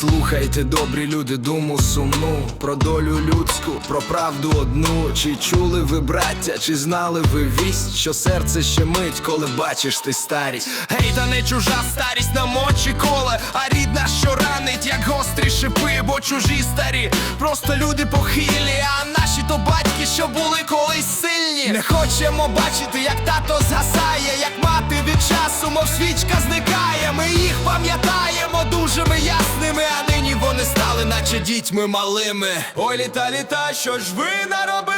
Слухайте, добрі люди, думу сумну про долю людську, про правду одну. Чи чули ви, браття, чи знали ви вість, що серце щемить, коли бачиш ти старість? Гей, та не чужа старість на мочі коле, а рідна, що ранить, як гострі шипи, бо чужі старі, просто люди похилі, а наші то батьки, що були колись сильні. Не хочемо бачити, як тато згасає, як мати від часу, мов свічка зникає. Ми їх пам'ятаємо нині вони стали, наче дітьми малими. Ой, літа, літа, що ж ви наробили?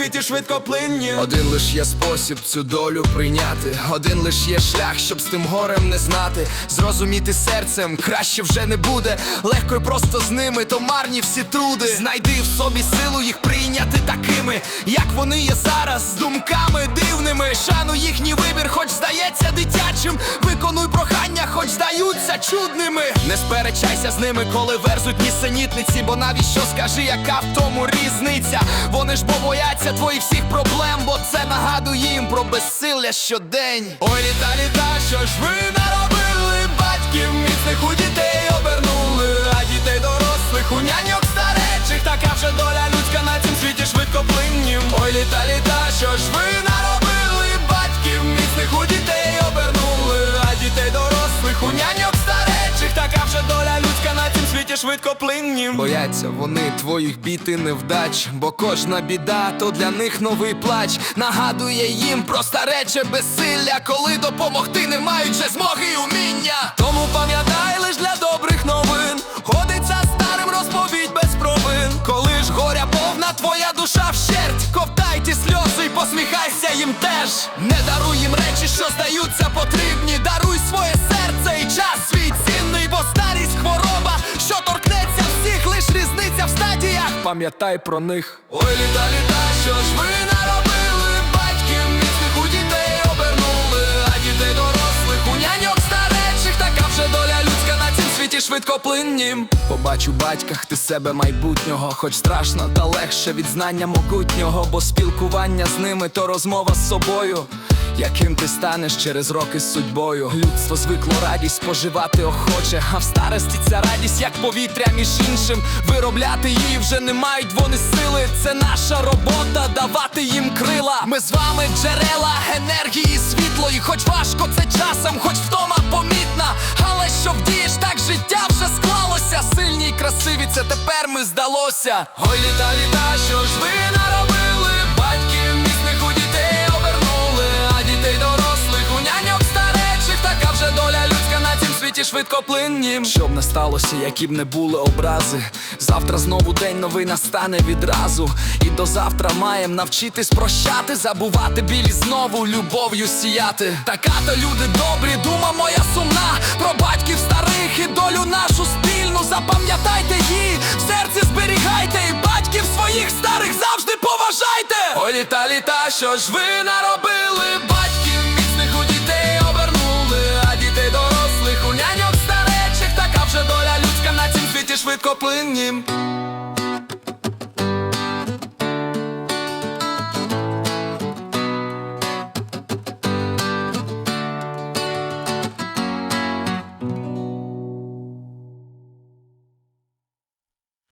Світі швидкоплинні. Один лиш є спосіб цю долю прийняти, один лиш є шлях, щоб з тим горем не знати. Зрозуміти серцем краще вже не буде. Легко й просто з ними, то марні всі труди. Знайди в собі силу їх прийняти такими, як вони є зараз, з думками дивними. Шану їхній вибір, хоч здається дитячим. Виконуй прохання, хоч здаються чудними. Не сперечайся з ними, коли верзуть нісенітниці, бо навіщо скажи, яка в тому різниця? Вони ж бо бояться твоїх всіх проблем, бо це нагадує їм про безсилля щодень. Ой, літа, літа, що ж ви наробили? Батьків міцних у дітей обернули, а дітей дорослих у няньок старечих. Така вже доля людська на цім світі швидкоплиннім. Ой, літа, літа, що ж ви наробили? Батьків міцних у дітей обернули, а дітей дорослих у няньок старечих. Така вже доля людська світі швидкоплиннім. Бояться вони твоїх бід і невдач, бо кожна біда то для них новий плач. Нагадує їм про старече безсилля, коли допомогти не мають же змоги й уміння. Тому пам'ятай лиш для добрих новин. Ходиться старим розповідь без провин. Коли ж горя повна твоя душа вщерть, ковтай ті сльози й посміхайся їм теж. Не даруй їм речі, що здаються потрібні. Пам'ятай про них. Ой, літа, літа, що ж ви наробили? Батьків міцних у дітей обернули, а дітей дорослих у няньок старечих. Така вже доля людська на цім світі швидкоплиннім. Побач у батьках ти себе майбутнього, хоч страшно та легше від знання могутнього, бо спілкування з ними то розмова з собою. Яким ти станеш через роки з судьбою? Людство звикло радість споживати охоче, а в старості ця радість, як повітря між іншим. Виробляти її вже не мають вони сили. Це наша робота давати їм крила. Ми з вами джерела енергії, світло, і хоч важко це часом, хоч втома помітна. Але що вдієш, так життя вже склалося. Сильні й красиві, це тепер ми здалося. Ой, літа, літа, що ж ви цім. Щоб не сталося, які б не були образи. Завтра знову день новий настане відразу. І до завтра маєм навчитись прощати, забувати білі знову любов'ю сіяти. Така то люди добрі, дума моя сумна Про батьків старих і долю нашу спільну Запам'ятайте її, в серці зберігайте І батьків своїх старих завжди поважайте Ой, літа, літа, що ж ви наробили? Дорослих